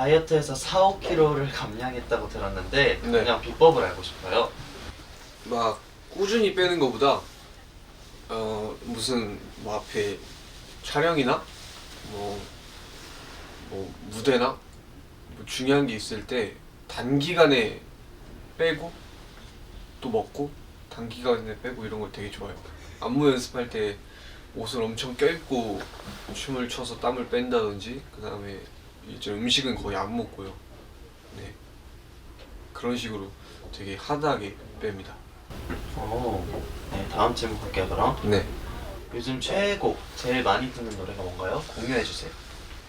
다이어트해서 4, 5kg를 감량했다고 들었는데 네. 그냥 비법을 알고 싶어요. 막 꾸준히 빼는 것보다 어 무슨 뭐 앞에 촬영이나 뭐, 뭐 무대나 뭐 중요한 게 있을 때 단기간에 빼고 또 먹고 단기간에 빼고 이런 걸 되게 좋아해요. 안무 연습할 때 옷을 엄청 껴입고 춤을 춰서 땀을 뺀다든지 그 다음에 이제 음식은 거의 안 먹고요. 네 그런 식으로 되게 하드하게 뺍니다. 오. 네, 다음 질문 갈게요 그럼. 네. 요즘 최애곡 제일 많이 듣는 노래가 뭔가요? 공유해 주세요.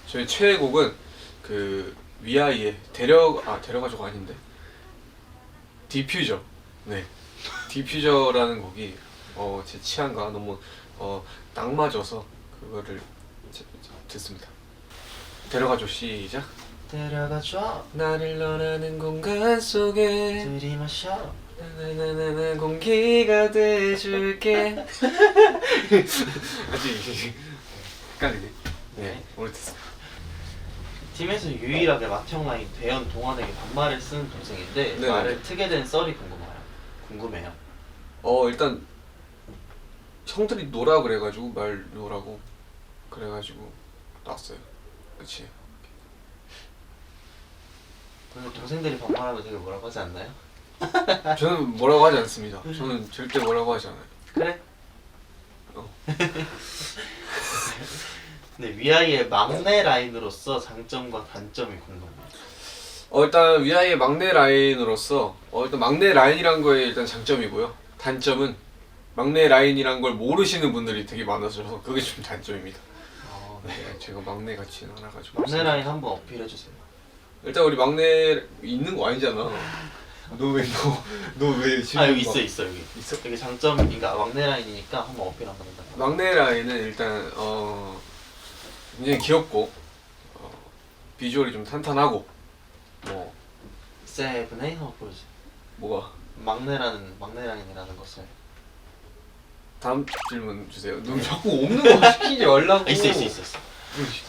저희 최애곡은 그 위아이의 데려 아 데려가줘가 아닌데 디퓨저 네 디퓨저라는 곡이 어 제 취향과 너무 어 딱 맞아서 그거를 제- 듣습니다 데려가줘 시작 데려가줘 나를 너라는 공간 속에 들이마셔 나나나나 공기가 돼줄게 아직 헷갈리네 네 오늘 됐습니다 팀에서 유일하게 맏형 라인 대현 동환에게 반말을 쓰는 동생인데 네. 말을 트게 된 썰이 궁금해요. 궁금해요. 어 일단 형들이 노라 그래가지고 말 노라고 그래가지고 났어요. 그치? 근데 동생들이 반말하면 되게 뭐라고 하지 않나요? 저는 뭐라고 하지 않습니다. 저는 절대 뭐라고 하지 않아요. 그래? 어. 근데 위아이의 막내 라인으로서 장점과 단점이 궁금해요. 어 일단 위아이의 막내 라인으로서 어 일단 막내 라인이란 거에 일단 장점이고요. 단점은 막내 라인이란 걸 모르시는 분들이 되게 많아서 그게 좀 단점입니다. 어, 네, 제가 막내 같지는 않아가지고. 막내 라인 한번 어필해 주세요. 일단 우리 막내 있는 거 아니잖아. 너 왜 너 너 왜 지금 아 여기 막- 있어 있어 여기. 있어? 여기 장점이니까 막내 라인이니까 한번 어필 한번 해봐. 막내 라인은 일단 어 굉장히 귀엽고 어, 비주얼이 좀 탄탄하고 뭐 세븐에 한번 보여주세요. 뭐가 막내라는 막내 라인이라는 것을. 다음 질문 주세요. 너 자꾸 없는 거 시키지 말라고. 아, 있어 있어 있어 있어.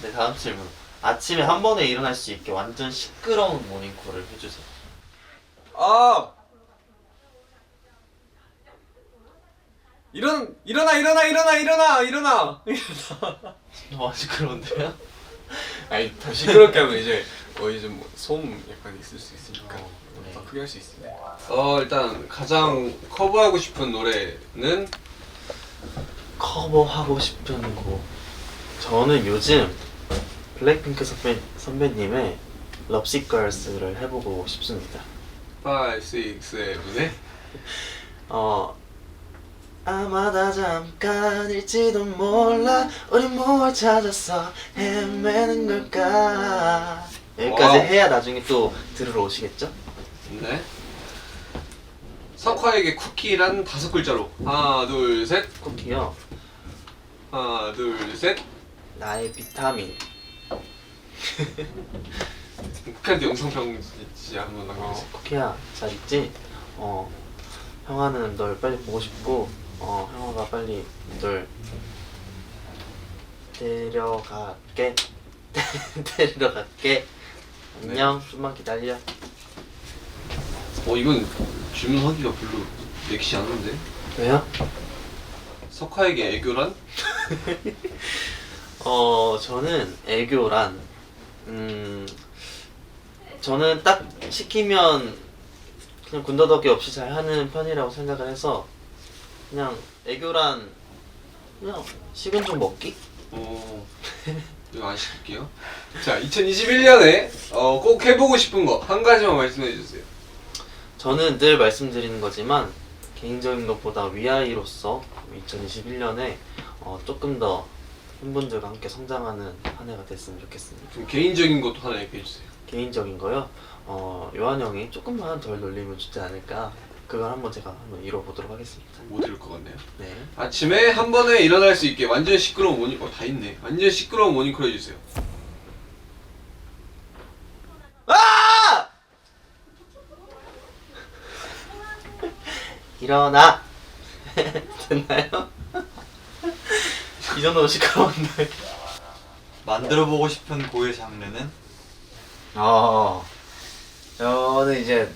네 다음 질문. 아침에 한 번에 일어날 수 있게 완전 시끄러운 모닝콜을 해주세요. 아 일어나 일어나 일어나 일어나 일어나 일어나. 너무 시끄러운데요? 아니 더 시끄럽게 하면 이제 어 이제 뭐 소음 약간 있을 수 있으니까 어, 네. 더 크게 할 수 있습니다. 어 일단 가장 커버하고 싶은 노래는 커버하고 싶은 곡. 저는 요즘 블랙핑크 선배 선배님의 럽시 걸스를 해보고 싶습니다. 5, 6, 7에 어 아마다 잠깐일지도 몰라 우리 뭘 찾아서 헤매는 걸까 여기까지 와우. 해야 나중에 또 들으러 오시겠죠? 네. 석화에게 쿠키란 다섯 글자로. 하나 둘 셋. 쿠키요? 하나 둘 셋. 나의 비타민. 쿠키한테 영상 편지 한번 어, 남겨주세요. 쿠키야 잘 있지? 어 형아는 널 빨리 보고 싶고 어 형아가 빨리 널 데려갈게. 데려갈게. 안녕. 좀만 기다려. 어 이건 질문하기가 별로 넥시 않은데 왜요? 석화에게 애교란 어 저는 애교란 음 저는 딱 시키면 그냥 군더더기 없이 잘 하는 편이라고 생각을 해서 그냥 애교란 그냥 식은 죽 먹기? 어 이거 안 시킬게요. 자 2021년에 어, 꼭 해보고 싶은 거 한 가지만 말씀해 주세요. 저는 늘 말씀드리는 거지만 개인적인 것보다 위아이로서 2021년에 어, 조금 더 팬분들과 함께 성장하는 한 해가 됐으면 좋겠습니다. 좀 개인적인 것도 하나 얘기해 주세요. 개인적인 거요. 어, 요한 형이 조금만 덜 놀리면 좋지 않을까. 그걸 한번 제가 한번 이뤄보도록 하겠습니다. 못 이룰 것 같네요. 네. 아침에 한 번에 일어날 수 있게 완전 시끄러운 모닝 어다 있네. 완전 시끄러운 모닝콜 해주세요. 아! 일어나. 됐나요? 이 정도면 시끄러운데. 만들어 보고 싶은 고의 장르는 아 저는 이제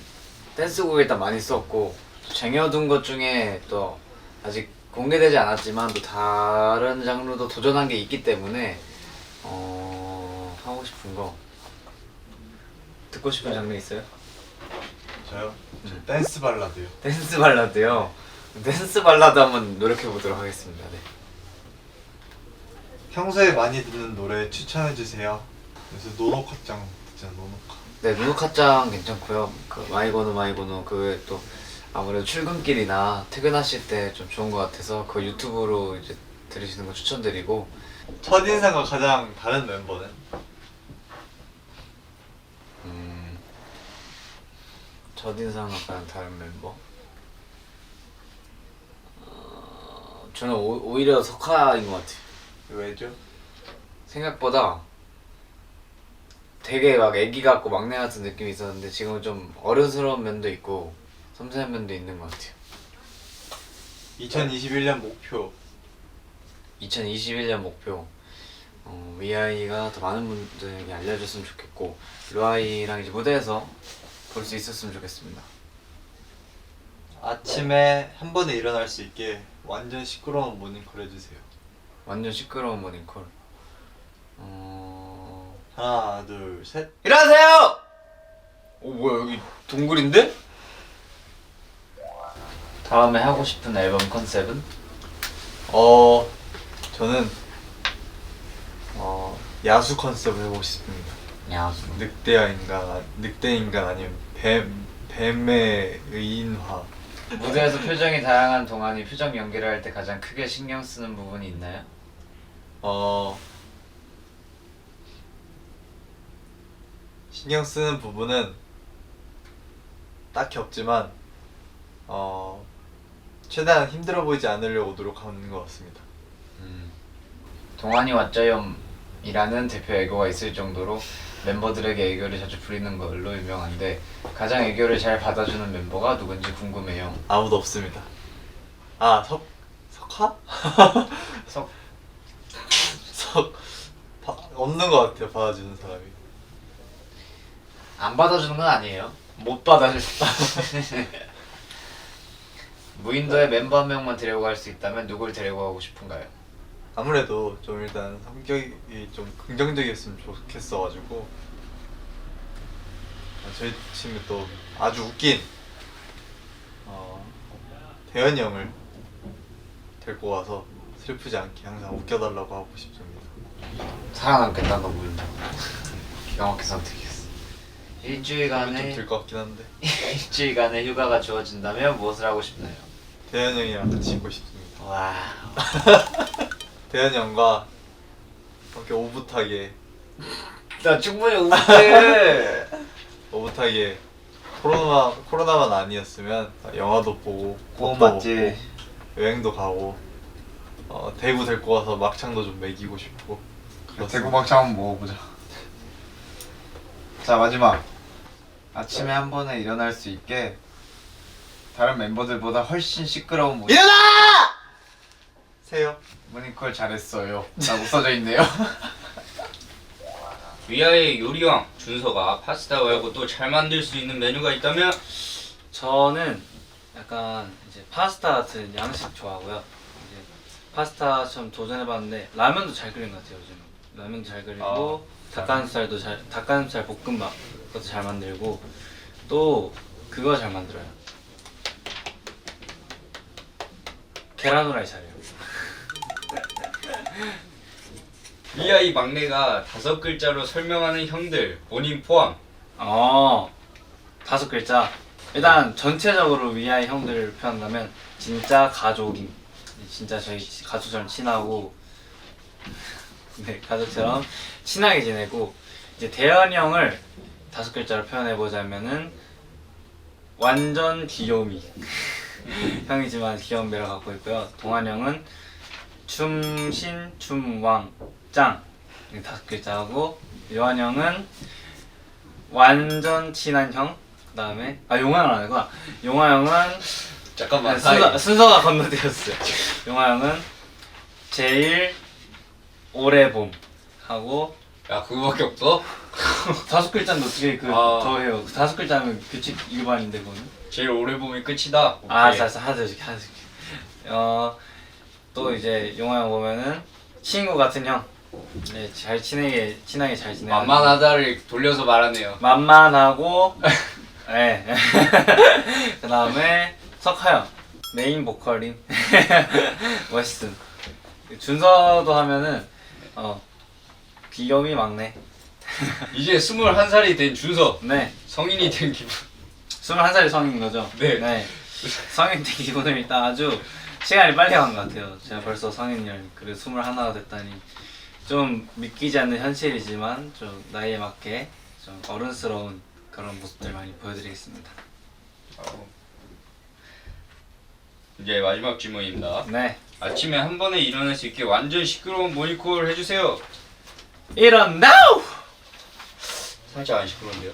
댄스곡을 일단 많이 썼고 쟁여둔 것 중에 또 아직 공개되지 않았지만 또 다른 장르도 도전한 게 있기 때문에 어 하고 싶은 거 듣고 싶은 장르 있어요? 저요? 저 댄스 발라드요. 댄스 발라드요. 댄스 발라드 한번 노력해 보도록 하겠습니다. 네. 평소에 많이 듣는 노래 추천해 주세요. 그래서 노노카짱 듣잖아 노노카. 네, 누누카짱 괜찮고요. 그 마이고노 마이고노 그또 아무래도 출근길이나 퇴근하실 때 좀 좋은 것 같아서 그 유튜브로 이제 들으시는 거 추천드리고 첫인상과 가장 다른 멤버는? 첫인상과 가장 다른 멤버 어, 저는 오, 오히려 석하인 것 같아요. 왜죠? 생각보다 되게 막 애기 같고 막내 같은 느낌이 있었는데 지금은 좀 어른스러운 면도 있고 섬세한 면도 있는 것 같아요. 2021년 목표 2021년 목표 어, 위아이가 더 많은 분들에게 알려줬으면 좋겠고 루아이랑 이제 무대에서 볼 수 있었으면 좋겠습니다. 아침에 한 번에 일어날 수 있게 완전 시끄러운 모닝콜 해주세요. 완전 시끄러운 모닝콜. 어... 하나 둘 셋. 일어나세요! 오 뭐야 여기 동굴인데? 다음에 하고 싶은 앨범 컨셉은? 어 저는 어 야수 컨셉을 해보고 싶습니다. 야수. 늑대야 인간, 늑대 인간 아니면 뱀 뱀의 의인화. 무대에서 표정이 다양한 동안이 표정 연기를 할 때 가장 크게 신경 쓰는 부분이 있나요? 어 신경 쓰는 부분은 딱히 없지만 어 최대한 힘들어 보이지 않으려고 노력하는 것 같습니다. 동안이 왓자염이라는 대표 애교가 있을 정도로 멤버들에게 애교를 자주 부리는 걸로 유명한데 가장 애교를 잘 받아주는 멤버가 누군지 궁금해요. 아무도 없습니다. 아 석 석하? 석 석 바, 없는 것 같아요 받아주는 사람이. 안 받아주는 건 아니에요. 못 받아줄 무인도에 멤버 한 명만 데려고 갈 수 있다면 누굴 데리고 가고 싶은가요? 아무래도 좀 일단 성격이 좀 긍정적이었으면 좋겠어가지고 아, 저희 팀에 또 아주 웃긴 어, 대현이 형을 데리고 와서 슬프지 않게 항상 웃겨달라고 하고 싶습니다. 살아남겠다 너 무인도. 기가 막힌 선택이었어. 좀 일주일간의 들것 같긴 한데 일주일간의 휴가가 주어진다면 무엇을 하고 싶나요? 대현이 형이랑 같이 있고 싶습니다. 와. 대현이 형과 이렇게 오붓하게 나 충분히 웃게. 오붓하게 코로나 코로나만 아니었으면 영화도 보고 꼭 밥도 맞지. 먹고 여행도 가고 어, 대구 데리고 와서 막창도 좀 먹이고 싶고 그렇습니다. 막창 한번 먹어보자. 자 마지막. 아침에 한 번에 일어날 수 있게 다른 멤버들보다 훨씬 시끄러운 모습. 일어나! 세요. 모니콜 잘했어요. 라고 써져 있네요. 위아의 요리왕 준서가 파스타 말고 또 잘 만들 수 있는 메뉴가 있다면 저는 약간 이제 파스타 같은 양식 좋아하고요. 이제 파스타처럼 도전해봤는데 라면도 잘 끓이는 것 같아요 요즘. 라면도 잘 끓이고 닭가슴살도 잘 닭가슴살 볶음밥 그것도 잘 만들고 또 그거 잘 만들어요. 계란 후라이 잘해요. 위아이 막내가 다섯 글자로 설명하는 형들 본인 포함 어 다섯 글자. 일단 전체적으로 위아이 형들을 표현한다면 진짜 가족임. 진짜 저희 가족처럼 친하고 네 가족처럼 친하게 지내고 이제 대현이 형을 다섯 글자로 표현해 보자면은 완전 귀요미 형이지만 귀여운 매력 갖고 있고요. 동환 형은 춤신 춤왕 짱 이게 다섯 글자고 요한 형은 완전 친한 형 그다음에 아 용화 형은 아니구나 용화 형은 잠깐만 네, 순서, 순서가 건너뛰었어요. 용화 형은 제일 오래 봄 하고 야 그거밖에 없어? 다섯 글자는 어떻게 그 아. 더 해요? 그 다섯 글자는 규칙 위반인데 그거는. 제일 오래 보면 끝이다. 아, 오케이. 하나 더 줄게. 어, 또 이제 용화 형 보면은 친구 같은 형. 네, 잘 친하게 친하게 잘 지내. 만만하다를 돌려서 말하네요. 만만하고, 네. 그 다음에 석하 형 메인 보컬인 멋있음. 준서도 하면은 어 귀염이 막내. 이제 21살이 된 준서. 네. 성인이 된 기분. 21살이 성인 거죠? 네. 성인 된 기분을 일단 아주 시간이 빨리 간 것 같아요. 제가 벌써 성인열 그래 21가 됐다니 좀 믿기지 않는 현실이지만 좀 나이에 맞게 좀 어른스러운 그런 모습들 많이 보여드리겠습니다. 어. 이제 마지막 질문입니다. 네. 아침에 한 번에 일어날 수 있게 완전 시끄러운 모닝콜 해주세요. 이런 now! 살짝 안 시끄러운데요?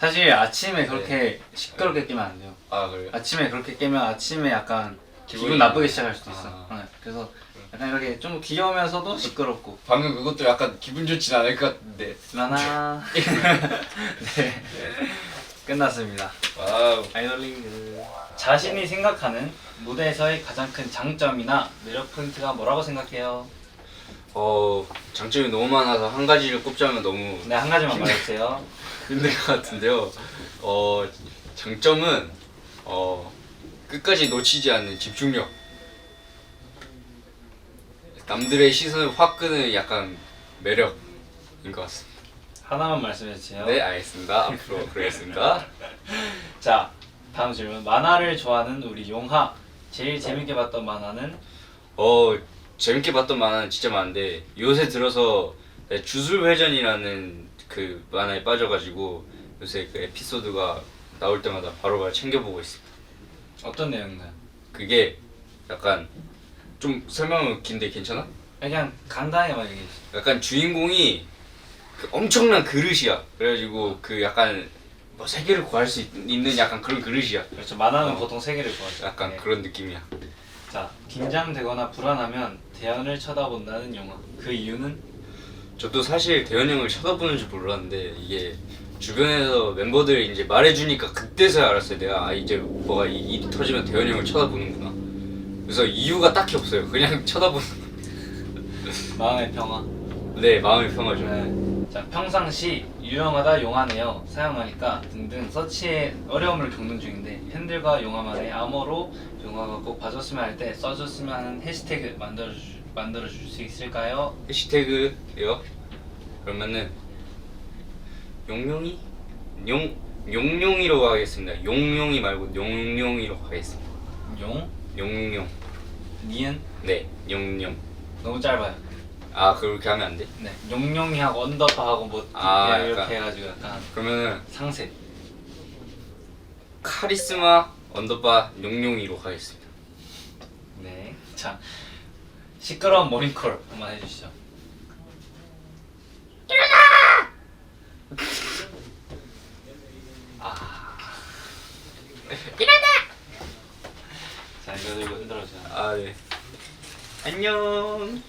사실 아침에 그렇게 시끄럽게 깨면 안 돼요. 아 그래요? 아침에 그렇게 깨면 아침에 약간 기분이- 기분 나쁘게 시작할 수도 있어. 아. 네. 그래서 약간 이렇게 좀 귀여우면서도 시끄럽고 방금 그것도 약간 기분 좋진 않을 것 같은데. 라나. 네. 끝났습니다. 와우. 아이돌링 자신이 생각하는 무대에서의 가장 큰 장점이나 매력 포인트가 뭐라고 생각해요? 어 장점이 너무 많아서 한 가지를 꼽자면 너무 네 한 가지만 말해주세요. 힘들 것 같은데요. 어 장점은 어 끝까지 놓치지 않는 집중력. 남들의 시선을 확 끄는 약간 매력인 것 같습니다. 하나만 말씀해 주세요. 네 알겠습니다. 앞으로 그러겠습니다. 자 다음 질문. 만화를 좋아하는 우리 용하. 제일 재밌게 봤던 만화는 어 재밌게 봤던 만화는 진짜 많은데 요새 들어서 네, 주술회전이라는 그 만화에 빠져가지고 요새 그 에피소드가 나올 때마다 바로바로 챙겨보고 있습니다. 어떤 내용인가요? 그게 약간 좀 설명은 긴데 괜찮아? 그냥 간단하게만 얘기해 주세요. 약간 주인공이 그 엄청난 그릇이야. 그래가지고 그 약간 뭐 세계를 구할 수 있, 는 약간 그런 그릇이야. 그렇죠. 만화는 어. 보통 세 개를 좋아하죠. 약간 네. 그런 느낌이야. 자 긴장되거나 불안하면 대현을 쳐다본다는 영화. 그 이유는 저도 사실 대현 형을 쳐다보는 줄 몰랐는데 이게 주변에서 멤버들이 이제 말해주니까 그때서야 알았어요. 내가 아 이제 뭐가 이, 터지면 대현 형을 쳐다보는구나. 그래서 이유가 딱히 없어요. 그냥 쳐다보는. 마음의 평화. 네 마음이 평화죠. 네. 자 평상시 유용하다 용하네요 사용하니까 등등 서치에 어려움을 겪는 중인데 핸들과 용하만의 암호로 용하가 꼭 봐줬으면 할 때 써줬으면 하는 해시태그 만들어 주 만들어 줄 수 있을까요? 해시태그요. 그러면은 용용이 용 용용이로 하겠습니다. 용용이 말고 용용이로 하겠습니다. 용 용용. 니은 네 용용. 너무 짧아요. 아 그렇게 하면 안 돼? 네 용용이 하고 언더바 하고 뭐 아, 이렇게 약간. 해가지고 약간 그러면은 상세. 카리스마 언더바 용용이로 하겠습니다. 네. 자 시끄러운 모닝콜 한번 해주시죠. 아. 자 이거 들고 흔들어주세요. 아 네. 안녕.